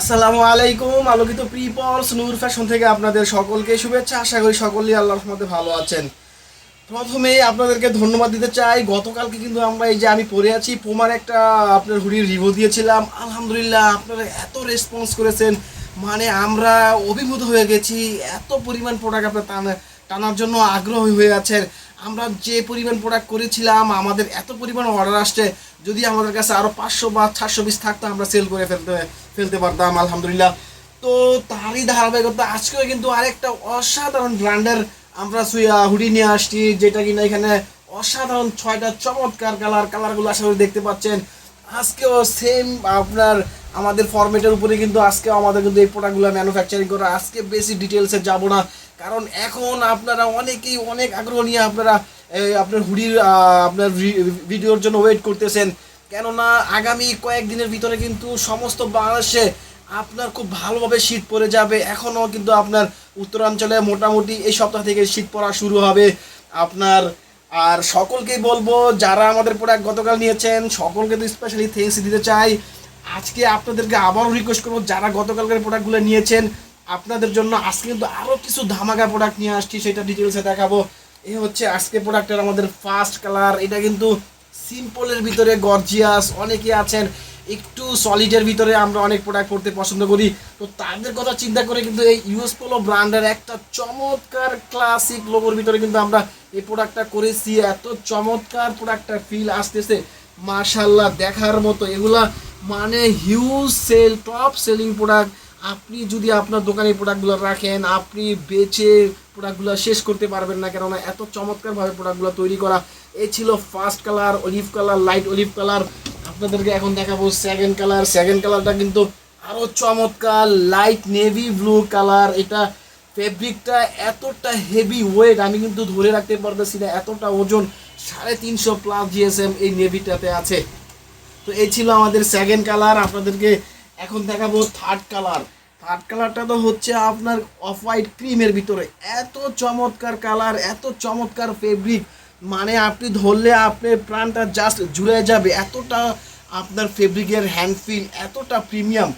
আসসালামু আলাইকুম, আলোকিত প্রিপলস নূর ফ্যাশন থেকে আপনাদের সকলকে শুভেচ্ছা। আশা করি সকলেই আল্লাহর রহমতে ভালো আছেন। প্রথমে আপনাদেরকে ধন্যবাদ দিতে চাই। গতকালকে কিন্তু আমরা এই যে আমি পরে আছি পোমার একটা আপনার হুডির রিভিউ দিয়েছিলাম। আলহামদুলিল্লাহ আপনারা এত রেসপন্স করেছেন। মানে আমরা অভিভূত হয়ে গেছি, এত পরিমাণ প্রোডাক্ট আপনার টানার জন্য আগ্রহী হয়ে আছেন। আমরা যে পরিমাণ প্রোডাক্ট করেছিলাম, আমাদের এত পরিমাণ অর্ডার আসছে, যদি আমাদের কাছে আরও পাঁচশো বা চারশো পিস থাকতো, আমরা সেল করে ফেলতে ফেলতে পারতাম, আলহামদুলিল্লাহ। তো তারই ধারাবাহিকতা, আজকেও কিন্তু আরেকটা অসাধারণ ব্র্যান্ডের আমরা হুডি নিয়ে আসছি, যেটা কিনা এখানে অসাধারণ ছয়টা চমৎকার কালার কালারগুলো আশা করি দেখতে পাচ্ছেন। আজকেও সেম আপনার আমাদের ফরম্যাটের উপরে কিন্তু আজকে আমাদের কিন্তু এই প্রোডাক্টগুলো ম্যানুফ্যাকচারিং করা আজকে বেশি ডিটেলসে যাব না। কারণ এখন আপনারা অনেকেই অনেক আগ্রহ নিয়ে আপনারা আপনার হুডির আপনার ভিডিওর জন্য ওয়েট করতেছেন। কেননা আগামী কয়েকদিনের ভিতরে কিন্তু সমস্ত বাংলাদেশে আপনার খুব ভালোভাবে শীত পড়ে যাবে। এখনও কিন্তু আপনার উত্তরাঞ্চলে মোটামুটি এই সপ্তাহ থেকে শীত পড়া শুরু হবে। আপনার, আর সকলকেই বলব, যারা আমাদের প্রোডাক্ট গতকাল নিয়েছেন, সকলকে তো স্পেশালি থ্যাঙ্কস দিতে চাই। আজকে আপনাদেরকে আবারও রিকোয়েস্ট করব, যারা গতকালকের প্রোডাক্টগুলো নিয়েছেন, আপনাদের জন্য আজকে কিন্তু আরও কিছু ধামাকা প্রোডাক্ট নিয়ে আসছি, সেটা ডিটেলসে দেখাবো। এই হচ্ছে আজকে প্রোডাক্টের আমাদের ফার্স্ট কালার এটা কিন্তু সিম্পলের ভিতরে গর্জিয়াস অনেকে আছেন একটু সলিডের ভিতরে আমরা অনেক প্রোডাক্ট পড়তে পছন্দ করি। তো তাদের কথা চিন্তা করে কিন্তু এই ইউএস পোলো ব্র্যান্ডের একটা চমৎকার ক্লাসিক লোগোর ভিতরে কিন্তু আমরা এই প্রোডাক্টটা করেছি। এত চমৎকার প্রোডাক্টটা ফিল আসতেছে। মাশাল্লাহ দেখার মতো। এগুলা মানে huge sale top selling product আপনি যদি আপনার দোকানে প্রোডাক্টগুলো রাখেন, আপনি বেচে প্রোডাক্টগুলো শেষ করতে পারবেন না, কেননা এত চমৎকারভাবে প্রোডাক্টগুলো তৈরি করা। এই ছিল first colour olive colour light olive colour আপনাদেরকে এখন দেখাবো সেকেন্ড কালার সেকেন্ড কালারটা কিন্তু আরও চমৎকার লাইট নেভি ব্লু কালার এটা ফেব্রিকটা এতটা হেভি ওয়েট আমি কিন্তু ধরে রাখতে পারতেছি না, এতটা ওজন, সাড়ে তিনশো প্লাস জিএসএম এই নেভিটাতে আছে। তো এই ছিল আমাদের সেকেন্ড কালার আপনাদেরকে এখন দেখাবো থার্ড কালার থার্ড কালারটা তো হচ্ছে আপনার অফ হোয়াইট ক্রিমের ভিতরে। এত চমৎকার কালার এত চমৎকার ফেব্রিক মানে আপনি ধরলে আপনার প্রাণটা জাস্ট জুড়ে যাবে। এতটা আপনার ফেব্রিকের হ্যান্ড ফিল এতটা প্রিমিয়াম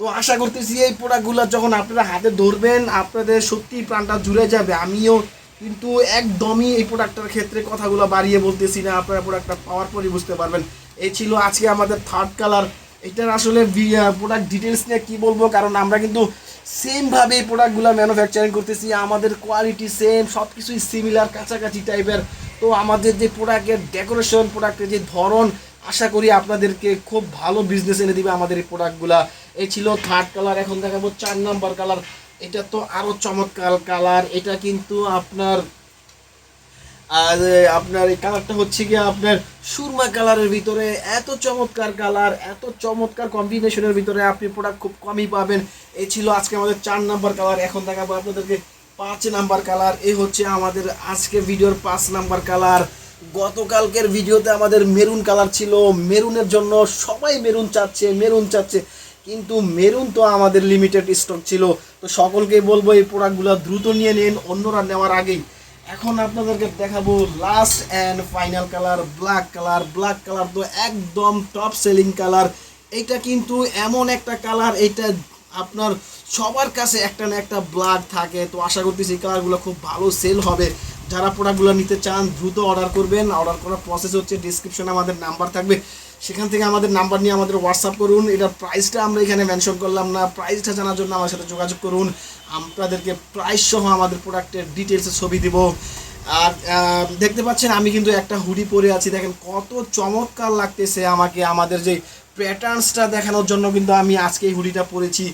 তো আশা করতেছি এই প্রোডাক্টগুলো যখন আপনারা হাতে ধরবেন, আপনাদের সত্যি প্রাণটা জুড়ে যাবে। আমিও কিন্তু একদমই এই প্রোডাক্টটার ক্ষেত্রে কথাগুলো বাড়িয়ে বলতেছি না। আপনারা প্রোডাক্টটা পাওয়ার পরই বুঝতে পারবেন। এই ছিল আজকে আমাদের থার্ড কালার এটার আসলে প্রোডাক্ট ডিটেলস নিয়ে কী বলব? কারণ আমরা কিন্তু সেমভাবে এই প্রোডাক্টগুলো ম্যানুফ্যাকচারিং করতেছি। আমাদের কোয়ালিটি সেম সব কিছুই সিমিলার কাছাকাছি টাইপের তো আমাদের যে প্রোডাক্টের ডেকোরেশন প্রোডাক্টের যে ধরন, আশা করি আপনাদেরকে খুব ভালো বিজনেস এনে দিবে আমাদের এই প্রোডাক্টগুলা এই ছিল থার্ড কালার এখন দেখাবো চার নাম্বার কালার এটা তো আরও চমৎকার কালার এটা কিন্তু আপনার আর আপনার এই কালারটা হচ্ছে গিয়ে আপনার সুরমা কালারের ভিতরে, এত চমৎকার কালার এত চমৎকার কম্বিনেশনের ভিতরে আপনি প্রোডাক্ট খুব কমই পাবেন। এই ছিল আজকে আমাদের চার নাম্বার কালার এখন দেখাবো আপনাদেরকে পাঁচ নাম্বার কালার এই হচ্ছে আমাদের আজকে ভিডিওর পাঁচ নাম্বার কালার গতকালকের ভিডিওতে আমাদের মেরুন কালার ছিল। মেরুনের জন্য সবাই মেরুন চাচ্ছে মেরুন চাচ্ছে। কিন্তু মেরুন তো আমাদের লিমিটেড স্টক ছিল। তো সকলকে বলব এই প্রোডাক্টগুলো দ্রুত নিয়ে নিন। অন্যরা নেওয়ার আগেই এখন আপনাদেরকে দেখাবো last and final colour black colour black colour তো একদম টপ সেলিং কালার এটা কিন্তু এমন একটা কালার এটা আপনার সবার কাছে একটা না একটা ব্ল্যাক থাকে। তো আশা করতেছি কালারগুলো খুব ভালো সেল হবে। যারা প্রোডাক্টগুলো নিতে চান, দ্রুত অর্ডার করবেন। অর্ডার করার প্রসেস হচ্ছে ডিসক্রিপশনে আমাদের নাম্বার থাকবে। সেখান থেকে আমাদের নাম্বার নিয়ে আমাদের হোয়াটসঅ্যাপ করুন। এটার প্রাইসটা আমরা এখানে মেনশন করলাম না। প্রাইসটা জানার জন্য আমার সাথে যোগাযোগ করুন। আপনাদেরকে প্রাইস সহ আমাদের প্রোডাক্টের ডিটেলসের ছবি দিব। আর দেখতে পাচ্ছেন, আমি কিন্তু একটা হুডি পরে আছি। দেখেন কত চমৎকার লাগতেছে আমাকে। আমাদের যে প্যাটার্নসটা দেখানোর জন্য কিন্তু আমি আজকে এই হুডিটা পরেছি।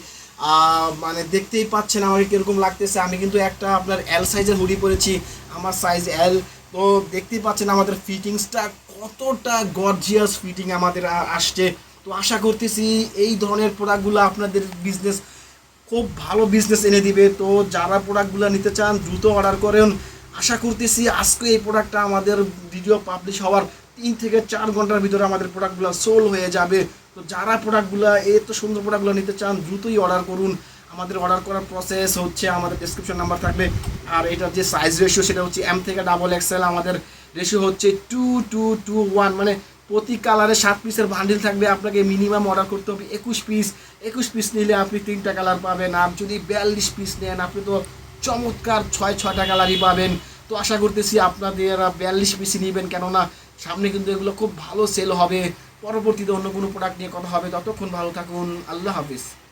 মানে দেখতেই পাচ্ছেন আমাকে কীরকম লাগতেছে। আমি কিন্তু একটা আপনার এল সাইজের হুডি পরেছি। আমার সাইজ এল তো দেখতেই পাচ্ছেন আমাদের ফিটিংসটা কতটা গর্জিয়াস ফিটিং আমাদের আসছে। তো আশা করতেছি এই ধরনের প্রোডাক্টগুলো আপনাদের বিজনেস খুব ভালো বিজনেস এনে দিবে। তো যারা প্রোডাক্টগুলো নিতে চান, দ্রুত অর্ডার করেন। আশা করতেছি আজকে এই প্রোডাক্টটা আমাদের ভিডিও পাবলিশ হওয়ার তিন থেকে চার ঘণ্টার ভিতরে আমাদের প্রোডাক্টগুলো সোল হয়ে যাবে। তো যারা প্রোডাক্টগুলো এত সুন্দর প্রোডাক্টগুলো নিতে চান, দ্রুতই অর্ডার করুন। আমাদের অর্ডার করার প্রসেস হচ্ছে, আমাদের ডিসক্রিপশন নাম্বার থাকবে। আর এটার যে সাইজ রেশিও সেটা হচ্ছে এম থেকে ডাবল এক্সেল আমাদের রেশিও হচ্ছে টু টু টু ওয়ান মানে প্রতি কালারে সাত পিসের বান্ডিল থাকবে, আপনাকে মিনিমাম অর্ডার করতে হবে একুশ পিস একুশ পিস নিলে আপনি তিনটা কালার পাবেন, আর যদি বিয়াল্লিশ পিস নেন, আপনি তো চমৎকার ছয়, ছয়টা কালারই পাবেন। তো আশা করতেছি আপনাদের বিয়াল্লিশ পিসই নেবেন, কেননা সামনে কিন্তু এগুলো খুব ভালো সেল হবে। পরবর্তীতে অন্য কোনো প্রোডাক্ট নিয়ে কথা হবে, ততক্ষণ ভালো থাকুন, আল্লাহ হাফিজ।